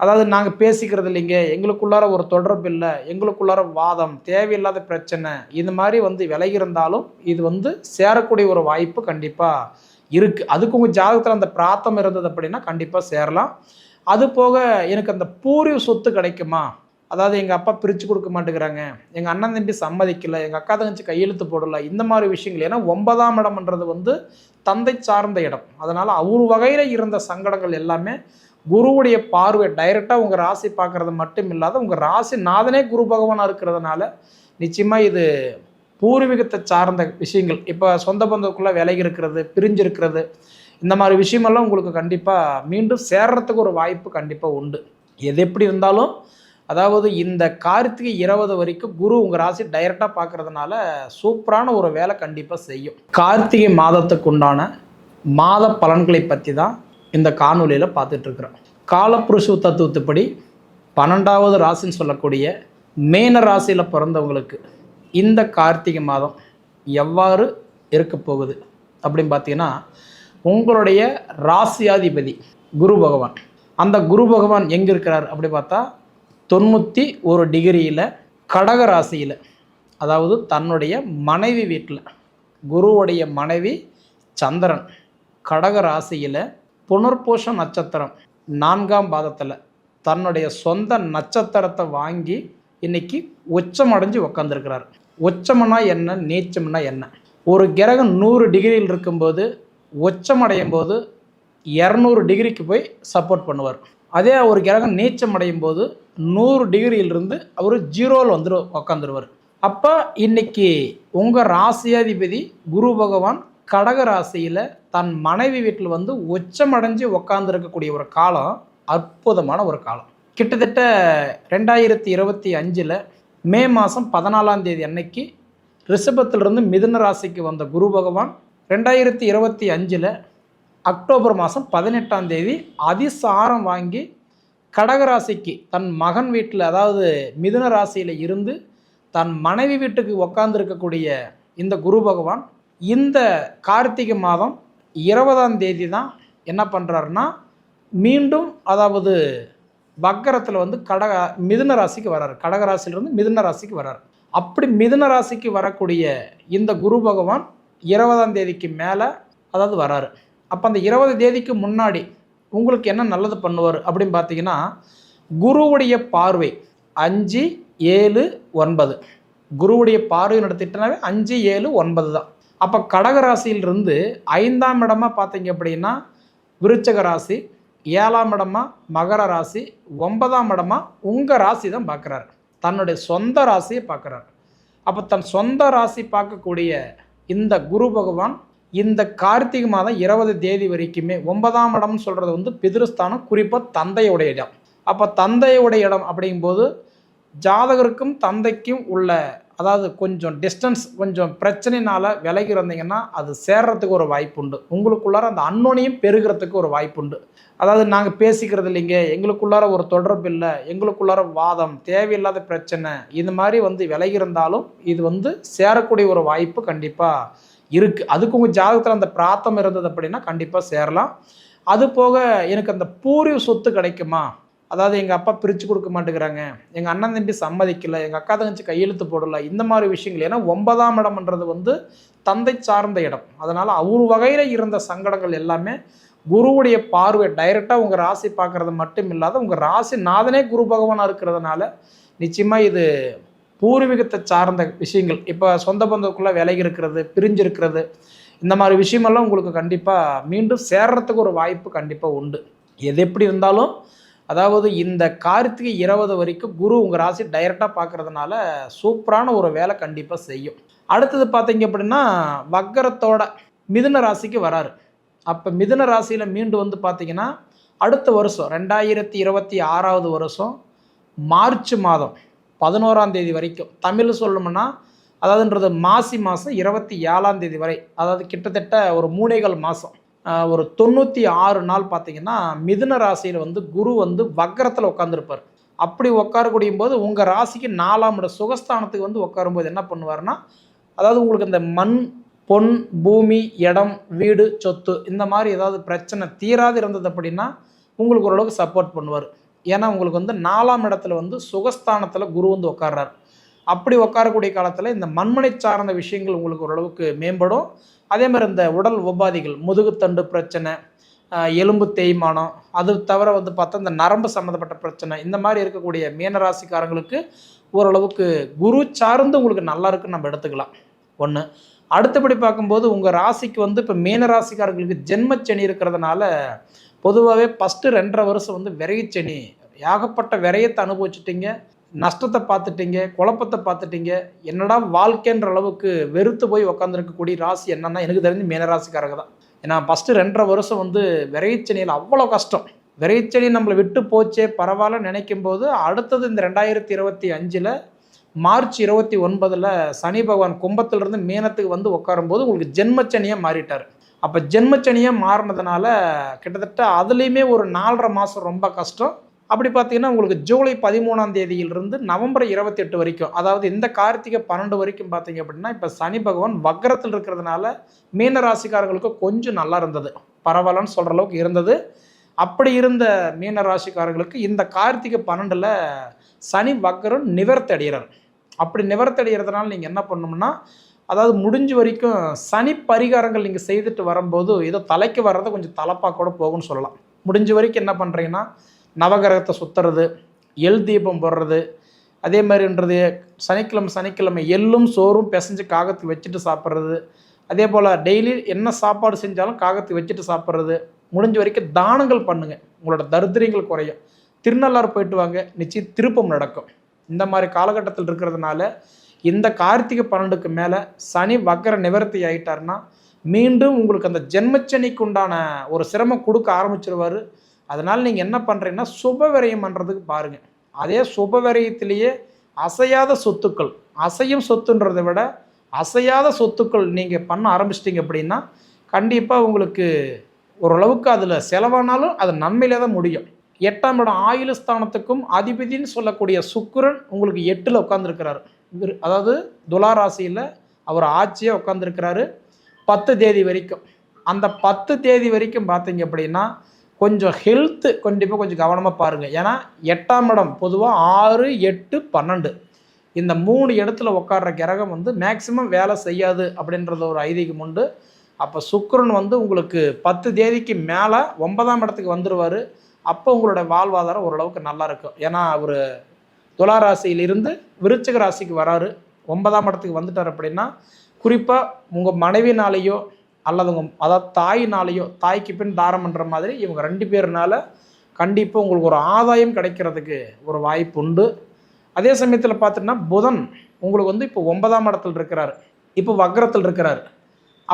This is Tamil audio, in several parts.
அதாவது நாங்கள் பேசிக்கிறது இல்லைங்க. எங்களுக்குள்ளார ஒரு தொடர்பு இல்லை. எங்களுக்குள்ளார வாதம் தேவையில்லாத பிரச்சனை இந்த மாதிரி வந்து விலகி இருந்தாலும் இது வந்து சேரக்கூடிய ஒரு வாய்ப்பு கண்டிப்பாக இருக்குது அதுக்கு உங்கள் ஜாதகத்தில் அந்த பிராத்தம் இருந்தது அப்படின்னா கண்டிப்பாக சேரலாம். அது போக எனக்கு அந்த பூர்வ சொத்து கிடைக்குமா? அதாவது எங்கள் அப்பா பிரித்து கொடுக்க மாட்டேங்கிறாங்க. எங்கள் அண்ணன் தம்பி சம்மதிக்கலை. எங்கள் அக்கா தங்கச்சி கையெழுத்து போடல. இந்த மாதிரி விஷயங்கள். ஏன்னா ஒன்பதாம் இடம்ன்றது வந்து தந்தை சார்ந்த இடம். அதனால் அவர் வகையில் இருந்த சங்கடங்கள் எல்லாமே குருவுடைய பார்வை டைரெக்டாக உங்கள் ராசி பார்க்குறது மட்டும் இல்லாத உங்கள் ராசி நாதனே குரு பகவானாக இருக்கிறதுனால நிச்சயமாக இது பூர்வீகத்தை சார்ந்த விஷயங்கள். இப்போ சொந்த பந்தத்துக்குள்ளே விலகி இருக்கிறது பிரிஞ்சிருக்கிறது இந்த மாதிரி விஷயமெல்லாம் உங்களுக்கு கண்டிப்பாக மீண்டும் சேர்றதுக்கு ஒரு வாய்ப்பு கண்டிப்பாக உண்டு. எது எப்படி இருந்தாலும் அதாவது இந்த கார்த்திகை இருபது வரைக்கும் குரு உங்கள் ராசி டைரெக்டாக பார்க்குறதுனால சூப்பரான ஒரு வேலை கண்டிப்பாக செய்யும். கார்த்திகை மாதத்துக்கு உண்டான மாத பலன்களை பற்றி தான் இந்த காணொலியில் பார்த்துட்ருக்குறோம். காலப்புருஷ தத்துவத்துப்படி பன்னெண்டாவது ராசின்னு சொல்லக்கூடிய மேன ராசியில் பிறந்தவங்களுக்கு இந்த கார்த்திகை மாதம் எவ்வாறு இருக்க போகுது அப்படின்னு பார்த்தீங்கன்னா உங்களுடைய ராசியாதிபதி குரு பகவான். அந்த குரு பகவான் எங்கே இருக்கிறார் அப்படி பார்த்தா தொண்ணூற்றி ஒரு டிகிரியில் கடக ராசியில் அதாவது தன்னுடைய மனைவி வீட்டில் குருவுடைய மனைவி சந்திரன் கடக ராசியில் புனர்பூஷ நட்சத்திரம் நான்காம் பாதத்தில் தன்னுடைய சொந்த நட்சத்திரத்தை வாங்கி இன்னைக்கு உச்சம் அடைஞ்சு உக்காந்துருக்கிறார். உச்சம்னா என்ன? நீச்சம்னா என்ன? ஒரு கிரகம் நூறு டிகிரியில் இருக்கும்போது உச்சம் அடையும் போது இரநூறு டிகிரிக்கு போய் சப்போர்ட் பண்ணுவார். அதே ஒரு கிரகம் நீச்சம் அடையும் போது நூறு டிகிரியிலிருந்து அவர் ஜீரோவில் வந்துரு உக்காந்துருவார். அப்போ இன்னைக்கு உங்கள் ராசியாதிபதி குரு பகவான் கடக ராசியில் தன் மனைவி வீட்டில் வந்து உச்சமடைஞ்சு உக்காந்துருக்கக்கூடிய ஒரு காலம் அற்புதமான ஒரு காலம். கிட்டத்தட்ட ரெண்டாயிரத்தி இருபத்தி அஞ்சில் மே மாதம் பதினாலாம் தேதி அன்னைக்கு ரிஷபத்திலிருந்து மிதுன ராசிக்கு வந்த குரு பகவான் ரெண்டாயிரத்தி இருபத்தி அஞ்சில் அக்டோபர் மாதம் பதினெட்டாம் தேதி அதிசாரம் வாங்கி கடகராசிக்கு தன் மகன் வீட்டில் அதாவது மிதுன ராசியில் இருந்து தன் மனைவி வீட்டுக்கு உக்காந்துருக்கக்கூடிய இந்த குரு பகவான் இந்த கார்த்திகை மாதம் இருபதாம் தேதி தான் என்ன பண்ணுறாருன்னா மீண்டும் அதாவது பக்கரத்தில் வந்து கடக மிதுன ராசிக்கு வர்றாரு கடக ராசியிலிருந்து மிதுன ராசிக்கு வர்றாரு அப்படி மிதுன ராசிக்கு வரக்கூடிய இந்த குரு பகவான் இருபதாம் தேதிக்கு மேலே அதாவது வராரு. அப்போ அந்த இருபது தேதிக்கு முன்னாடி உங்களுக்கு என்ன நல்லது பண்ணுவார் அப்படின்னு பார்த்தீங்கன்னா குருவுடைய பார்வை அஞ்சு ஏழு ஒன்பது. குருவுடைய பார்வை நடத்திட்டனாவே அஞ்சு ஏழு ஒன்பது தான். அப்போ கடகராசியிலிருந்து ஐந்தாம் இடமா பார்த்தீங்க அப்படின்னா விருச்சக ராசி ஏழாம் இடமா மகர ராசி ஒன்பதாம் இடமா உங்கள் ராசி தான் பார்க்குறாரு. தன்னுடைய சொந்த ராசியை பார்க்குறாரு. அப்போ தன் சொந்த ராசி பார்க்கக்கூடிய இந்த குரு பகவான் இந்த கார்த்திகை மாதம் இருபது தேதி வரைக்குமே ஒன்பதாம் இடம்னு சொல்கிறது வந்து பிதிருஸ்தானம் குறிப்பாக தந்தையுடைய இடம். அப்போ தந்தையுடைய இடம் அப்படிங்கும்போது ஜாதகருக்கும் தந்தைக்கும் உள்ள அதாவது கொஞ்சம் டிஸ்டன்ஸ் கொஞ்சம் பிரச்சனைனால விலகி இருந்தீங்கன்னா அது சேர்றதுக்கு ஒரு வாய்ப்பு உண்டு உங்களுக்குள்ளார அந்த அன்னோனையும் பெருகிறதுக்கு ஒரு வாய்ப்பு உண்டு அதாவது நாங்கள் பேசிக்கிறது இல்லைங்க எங்களுக்குள்ளார ஒரு தொடர்பு இல்லை எங்களுக்குள்ளார வாதம் தேவையில்லாத பிரச்சனை இது மாதிரி வந்து விலகி இருந்தாலும் இது வந்து சேரக்கூடிய ஒரு வாய்ப்பு கண்டிப்பாக இருக்குது அதுக்கு உங்கள் ஜாதகத்தில் அந்த பிராத்தம் இருந்தது அப்படின்னா கண்டிப்பாக சேரலாம். அது போக எனக்கு அந்த பூர்வீக சொத்து கிடைக்குமா? அதாவது எங்கள் அப்பா பிரித்து கொடுக்க மாட்டேங்கிறாங்க. எங்கள் அண்ணன் தம்பி சம்மதிக்கலை எங்கள் அக்கா தங்கச்சி கையெழுத்து போடலை இந்த மாதிரி விஷயங்கள். ஏன்னா ஒன்பதாம் இடம்ன்றது வந்து தந்தை சார்ந்த இடம். அதனால் அவர் வகையில் இருந்த சங்கடங்கள் எல்லாமே குருவுடைய பார்வை டைரெக்டாக உங்கள் ராசி பார்க்குறது மட்டும் இல்லாத உங்கள் ராசி நாதனே குரு பகவானாக இருக்கிறதுனால நிச்சயமாக இது பூர்வீகத்தை சார்ந்த விஷயங்கள். இப்போ சொந்த பந்தத்துக்குள்ளே விலகி இருக்கிறது பிரிஞ்சிருக்கிறது இந்த மாதிரி விஷயமெல்லாம் உங்களுக்கு கண்டிப்பாக மீண்டும் சேர்றதுக்கு ஒரு வாய்ப்பு கண்டிப்பாக உண்டு. எது எப்படி இருந்தாலும் அதாவது இந்த கார்த்திகை இருபது வரைக்கும் குரு உங்கள் ராசி டைரெக்டாக பார்க்குறதுனால சூப்பரான ஒரு வேலை கண்டிப்பாக செய்யும். அடுத்தது பார்த்தீங்க அப்படின்னா வக்கரத்தோட மிதுன ராசிக்கு வராரு. அப்போ மிதுன ராசியில் மீண்டும் வந்து பார்த்தீங்கன்னா அடுத்த வருஷம் ரெண்டாயிரத்தி இருபத்தி ஆறாவது வருஷம் மார்ச் மாதம் பதினோராம் தேதி வரைக்கும். தமிழ் சொல்லணும்னா அதாவதுன்றது மாசி மாதம் இருபத்தி ஏழாம் தேதி வரை. அதாவது கிட்டத்தட்ட ஒரு மூணேகால் மாதம் ஒரு தொண்ணூற்றி ஆறு நாள் பார்த்தீங்கன்னா மிதுன ராசியில் வந்து குரு வந்து வக்கரத்தில் உட்காந்துருப்பார் அப்படி உட்காரக்கூடியும் போது உங்கள் ராசிக்கு நாலாம் இட சுகஸ்தானத்துக்கு வந்து உட்காரும்போது என்ன பண்ணுவார்னா அதாவது உங்களுக்கு இந்த மண் பொன் பூமி இடம் வீடு சொத்து இந்த மாதிரி ஏதாவது பிரச்சனை தீராது இருந்தது அப்படின்னா உங்களுக்கு ஓரளவுக்கு சப்போர்ட் பண்ணுவார். ஏன்னா உங்களுக்கு வந்து நாலாம் இடத்துல வந்து சுகஸ்தானத்தில் குரு வந்து உட்கார்றாரு. அப்படி உட்காரக்கூடிய காலத்தில் இந்த மண்மனை சார்ந்த விஷயங்கள் உங்களுக்கு ஓரளவுக்கு மேம்படும். அதே மாதிரி இந்த உடல் உபாதிகள் முதுகுத்தண்டு பிரச்சனை எலும்பு தேய்மானம் அது தவிர வந்து பார்த்தா இந்த நரம்பு சம்மந்தப்பட்ட பிரச்சனை இந்த மாதிரி இருக்கக்கூடிய மீனராசிக்காரங்களுக்கு ஓரளவுக்கு குரு சார்ந்து உங்களுக்கு நல்லா இருக்குன்னு நம்ம எடுத்துக்கலாம். ஒன்று அடுத்தபடி பார்க்கும்போது உங்கள் ராசிக்கு வந்து இப்போ மீனராசிக்காரங்களுக்கு ஜென்மச்சனி இருக்கிறதுனால பொதுவாகவே ஃபஸ்ட்டு ரெண்டரை வருஷம் வந்து விரைச்சனி ஏகப்பட்ட விரயத்தை அனுபவிச்சிட்டிங்க. நஷ்டத்தை பார்த்துட்டீங்க குழப்பத்தை பார்த்துட்டீங்க என்னடா வாழ்க்கைன்ற அளவுக்கு வெறுத்து போய் உக்காந்துருக்கக்கூடிய ராசி என்னன்னா எனக்கு தெரிஞ்சு மீனராசிக்காரங்க தான். ஏன்னா ஃபஸ்ட்டு ரெண்டரை வருஷம் வந்து விரைச்சனியில் அவ்வளோ கஷ்டம். விரைச்சனி நம்மளை விட்டு போச்சே பரவாயில்ல நினைக்கும் போது அடுத்தது இந்த ரெண்டாயிரத்தி இருபத்தி அஞ்சில் மார்ச் இருபத்தி ஒன்பதில் சனி பகவான் கும்பத்திலிருந்து மீனத்துக்கு வந்து உட்காரும்போது உங்களுக்கு ஜென்மச்சனியாக மாறிட்டார். அப்போ ஜென்மச்சனியாக மாறினதுனால கிட்டத்தட்ட அதுலேயுமே ஒரு நாலரை மாதம் ரொம்ப கஷ்டம். அப்படி பார்த்தீங்கன்னா உங்களுக்கு ஜூலை பதிமூணாம் தேதியிலிருந்து நவம்பர் இருபத்தி எட்டு வரைக்கும் அதாவது இந்த கார்த்திகை பன்னெண்டு வரைக்கும் பார்த்தீங்க அப்படின்னா இப்போ சனி பகவான் வக்கரத்தில் இருக்கிறதுனால மீன ராசிக்காரர்களுக்கு கொஞ்சம் நல்லா இருந்தது. பரவாயில்லன்னு சொல்கிற அளவுக்கு இருந்தது. அப்படி இருந்த மீன ராசிக்காரங்களுக்கு இந்த கார்த்திகை பன்னெண்டில் சனி வக்கரம் நிவர்த்தி அடைகிறார். அப்படி நிவர்த்தி அடைகிறதுனால நீங்கள் என்ன பண்ணணும்னா அதாவது முடிஞ்ச வரைக்கும் சனி பரிகாரங்கள் நீங்கள் செய்துட்டு வரும்போது ஏதோ தலைக்கு வர்றதை கொஞ்சம் தலைப்பாக கூட போகும்னு சொல்லலாம். முடிஞ்ச வரைக்கும் என்ன பண்ணுறீங்கன்னா நவகிரகத்தை சுற்றுறது எல் தீபம் போடுறது அதே மாதிரின்றது சனிக்கிழமை சனிக்கிழமை எள்ளும் சோறும் பிசைஞ்சு காகத்துக்கு வச்சுட்டு சாப்பிட்றது. அதே போல் டெய்லி என்ன சாப்பாடு செஞ்சாலும் காகத்துக்கு வச்சுட்டு சாப்பிட்றது. முடிஞ்ச வரைக்கும் தானங்கள் பண்ணுங்கள் உங்களோட தரித்திரியங்கள் குறையும். திருநள்ளாறு போயிட்டு வாங்க. நிச்சயம் திருப்பம் நடக்கும். இந்த மாதிரி காலகட்டத்தில் இருக்கிறதுனால இந்த கார்த்திகை பன்னெண்டுக்கு மேலே சனி வக்கர நிவர்த்தி ஆகிட்டாருன்னா மீண்டும் உங்களுக்கு அந்த ஜென்மச்சனிக்கு உண்டான ஒரு சிரமம் கொடுக்க ஆரம்பிச்சிருவார். அதனால் நீங்கள் என்ன பண்ணுறீங்கன்னா சுப விரயம் பண்ணுறதுக்கு பாருங்கள் அதே சுப விரயத்திலேயே அசையாத சொத்துக்கள் அசையும் சொத்துன்றதை விட அசையாத சொத்துக்கள் நீங்கள் பண்ண ஆரம்பிச்சிட்டிங்க அப்படின்னா கண்டிப்பாக உங்களுக்கு ஓரளவுக்கு அதில் செலவானாலும் அது நன்மையிலே தான் முடியும். எட்டாம் இடம் ஆயுள் ஸ்தானத்துக்கும் அதிபதின்னு சொல்லக்கூடிய சுக்கரன் உங்களுக்கு எட்டில் உட்காந்துருக்கிறாரு அதாவது துலா ராசியில் அவர் ஆட்சியாக உட்காந்துருக்கிறாரு பத்து தேதி வரைக்கும். அந்த பத்து தேதி வரைக்கும் பார்த்தீங்க அப்படின்னா கொஞ்சம் ஹெல்த்து கண்டிப்பாக கொஞ்சம் கவனமாக பாருங்கள் ஏன்னா எட்டாம் இடம் பொதுவாக ஆறு எட்டு பன்னெண்டு. இந்த மூணு இடத்துல உட்கார்ற கிரகம் வந்து மேக்சிமம் வேலை செய்யாது அப்படின்றது ஒரு ஐதீகம் உண்டு. அப்போ சுக்கரன் வந்து உங்களுக்கு பத்து தேதிக்கு மேலே ஒன்பதாம் இடத்துக்கு வந்துடுவார் அப்போ உங்களோட வாழ்வாதாரம் ஓரளவுக்கு நல்லா இருக்கும். ஏன்னா அவர் துலா ராசியிலிருந்து விருச்சிக ராசிக்கு வராரு. ஒன்பதாம் இடத்துக்கு வந்துட்டார் அப்படின்னா குறிப்பாக உங்கள் மனைவினாலேயோ அல்லது உங்கள் அதாவது தாயினாலேயோ தாய்க்கு பின் தாரம் பண்ணுற மாதிரி இவங்க ரெண்டு பேர்னால கண்டிப்பாக உங்களுக்கு ஒரு ஆதாயம் கிடைக்கிறதுக்கு ஒரு வாய்ப்பு உண்டு. அதே சமயத்தில் பார்த்திங்கன்னா புதன் உங்களுக்கு வந்து இப்போ ஒன்பதாம் இடத்துல இருக்கிறார். இப்போ வக்ரத்தில் இருக்கிறார்.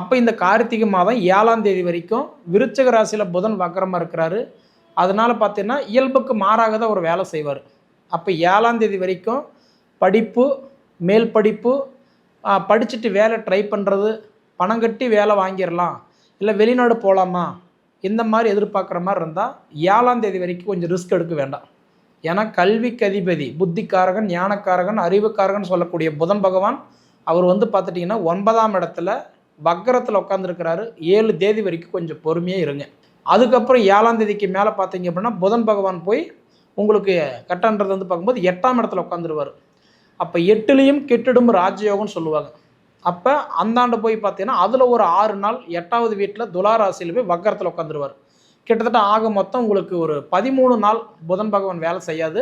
அப்போ இந்த கார்த்திகை மாதம் ஏழாம் தேதி வரைக்கும் விருச்சக ராசியில் புதன் வக்ரமாக இருக்கிறாரு. அதனால் பார்த்தீங்கன்னா இயல்புக்கு மாறாக தான் ஒரு வேலை செய்வார். அப்போ ஏழாம் தேதி வரைக்கும் படிப்பு மேல் படிப்பு படிச்சுட்டு வேலை ட்ரை பண்ணுறது பணம் கட்டி வேலை வாங்கிடலாம் இல்லை வெளிநாடு போகலாமா? இந்த மாதிரி எதிர்பார்க்குற மாதிரி இருந்தால் ஏழாம் தேதி வரைக்கும் கொஞ்சம் ரிஸ்க் எடுக்க வேண்டாம். ஏன்னா கல்விக்கு அதிபதி புத்திக்காரகன் ஞானக்காரகன் அறிவுக்காரகன் சொல்லக்கூடிய புதன் பகவான் அவர் வந்து பார்த்துட்டிங்கன்னா ஒன்பதாம் இடத்துல வக்கரத்தில் உட்காந்துருக்கிறாரு ஏழு தேதி வரைக்கும் கொஞ்சம் பொறுமையாக இருங்க. அதுக்கப்புறம் ஏழாம் தேதிக்கு மேலே பார்த்தீங்க அப்படின்னா புதன் பகவான் போய் உங்களுக்கு கட்டன்றது வந்து பார்க்கும்போது எட்டாம் இடத்துல உட்காந்துருவார் அப்போ எட்டுலேயும் கெட்டிடும் ராஜயோகம்னு சொல்லுவாங்க. அப்போ அந்தாண்டு போய் பார்த்தீங்கன்னா அதில் ஒரு ஆறு நாள் எட்டாவது வீட்டில் துளாராசியில் போய் வக்கரத்தில் உட்காந்துருவார் கிட்டத்தட்ட ஆக மொத்தம் உங்களுக்கு ஒரு பதிமூணு நாள் புதன் பகவான் வேலை செய்யாது.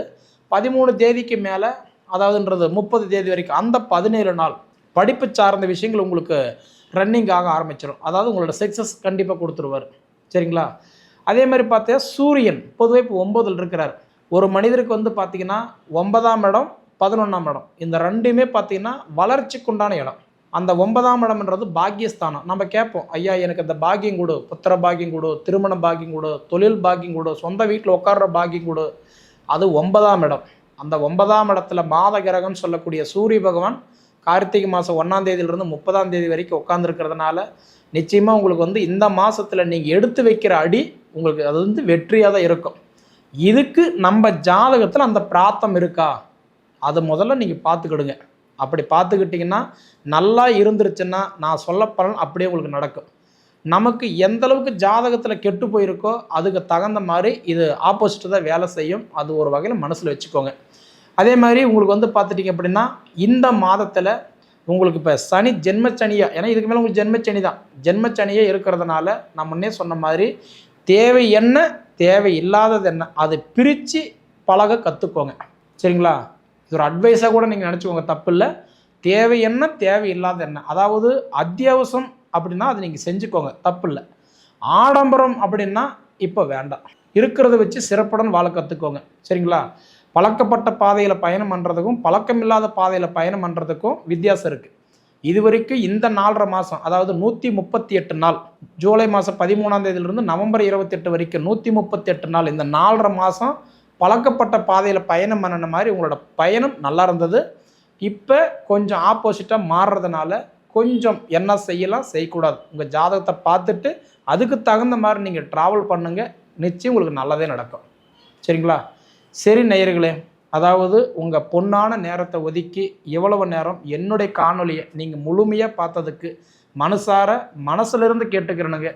பதிமூணு தேதிக்கு மேலே அதாவதுன்றது முப்பது தேதி வரைக்கும் அந்த பதினேழு நாள் படிப்பு சார்ந்த விஷயங்கள் உங்களுக்கு ரன்னிங் ஆக ஆரம்பிச்சிடும் அதாவது உங்களோட சக்ஸஸ் கண்டிப்பாக கொடுத்துருவார். சரிங்களா? அதே மாதிரி பார்த்தா சூரியன் பொதுவாக இப்போ ஒம்போதில் இருக்கிறார். ஒரு மனிதருக்கு வந்து பார்த்தீங்கன்னா ஒன்பதாம் இடம் பதினொன்றாம் இடம். இந்த ரெண்டுமே பார்த்தீங்கன்னா வளர்ச்சிக்குண்டான இடம். அந்த ஒன்பதாம் இடம்ன்றது பாக்கியஸ்தானம். நம்ம கேட்போம் ஐயா எனக்கு இந்த பாக்கியம் கொடு புத்திர பாக்கியம் கொடு திருமண பாக்கியம் கொடு தொழில் பாக்கியம் கொடு சொந்த வீட்டில் உட்கார்ற பாக்கியம் கொடு. அது ஒன்பதாம் இடம். அந்த ஒன்பதாம் இடத்துல மாத கிரகம்னு சொல்லக்கூடிய சூரிய பகவான் கார்த்திகை மாதம் ஒன்றாம் தேதியிலிருந்து முப்பதாம் தேதி வரைக்கும் உட்காந்துருக்கிறதுனால நிச்சயமாக உங்களுக்கு வந்து இந்த மாதத்தில் நீங்கள் எடுத்து வைக்கிற அடி உங்களுக்கு அது வந்து வெற்றியாக தான் இருக்கும். இதுக்கு நம்ம ஜாதகத்தில் அந்த பிராத்தம் இருக்கா? அதை முதல்ல நீங்கள் பார்த்துக்கிடுங்க. அப்படி பார்த்துக்கிட்டிங்கன்னா நல்லா இருந்துருச்சுன்னா நான் சொல்ல பலன் அப்படியே உங்களுக்கு நடக்கும். நமக்கு எந்த அளவுக்கு ஜாதகத்தில் கெட்டு போயிருக்கோ அதுக்கு தகுந்த மாதிரி இது ஆப்போசிட்டு தான் வேலை செய்யும். அது ஒரு வகையில் மனசில் வச்சுக்கோங்க. அதே மாதிரி உங்களுக்கு வந்து பார்த்துட்டிங்க அப்படின்னா இந்த மாதத்தில் உங்களுக்கு இப்போ சனி ஜென்மச்சனியாக ஏன்னா இதுக்கு மேலே உங்களுக்கு ஜென்மச்சனி தான். ஜென்மச்சனியே இருக்கிறதுனால நான் முன்னே சொன்ன மாதிரி தேவை என்ன தேவை இல்லாதது என்ன அதை பிரித்து பழக கற்றுக்கோங்க சரிங்களா? இது ஒரு அட்வைஸாக கூட நீங்கள் நினச்சிக்கோங்க. தப்பு இல்லை தேவை என்ன தேவை இல்லாத என்ன. அதாவது அத்தியாவசியம் அப்படின்னா அதை நீங்கள் செஞ்சுக்கோங்க. தப்பு இல்லை ஆடம்பரம் அப்படின்னா இப்போ வேண்டாம். இருக்கிறத வச்சு சிறப்புடன் வாழ கற்றுக்கோங்க சரிங்களா? பழக்கப்பட்ட பாதையில் பயணம் பண்ணுறதுக்கும் பழக்கம் இல்லாத பாதையில் பயணம் பண்ணுறதுக்கும் வித்தியாசம் இருக்குது இது வரைக்கும் இந்த நாலரை மாதம் அதாவது நூற்றி முப்பத்தி எட்டு நாள் ஜூலை மாதம் பதிமூணாம் தேதியிலிருந்து நவம்பர் இருபத்தெட்டு வரைக்கும் நூற்றி முப்பத்தி எட்டு நாள் இந்த நாலரை மாதம் பழக்கப்பட்ட பாதையில் பயணம் பண்ணின மாதிரி உங்களோட பயணம் நல்லா இருந்தது. இப்போ கொஞ்சம் ஆப்போசிட்டாக மாறுறதுனால கொஞ்சம் என்ன செய்யலாம் செய்யக்கூடாது. உங்கள் ஜாதகத்தை பார்த்துட்டு அதுக்கு தகுந்த மாதிரி நீங்கள் ட்ராவல் பண்ணுங்கள் நிச்சயம் உங்களுக்கு நல்லதே நடக்கும். சரிங்களா? சரி நேயர்களே அதாவது உங்கள் பொன்னான நேரத்தை ஒதுக்கி எவ்வளவு நேரம் என்னுடைய காணொலியை நீங்கள் முழுமையாக பார்த்ததுக்கு மனசார மனசுலேருந்து கேட்டுக்கிறனுங்க.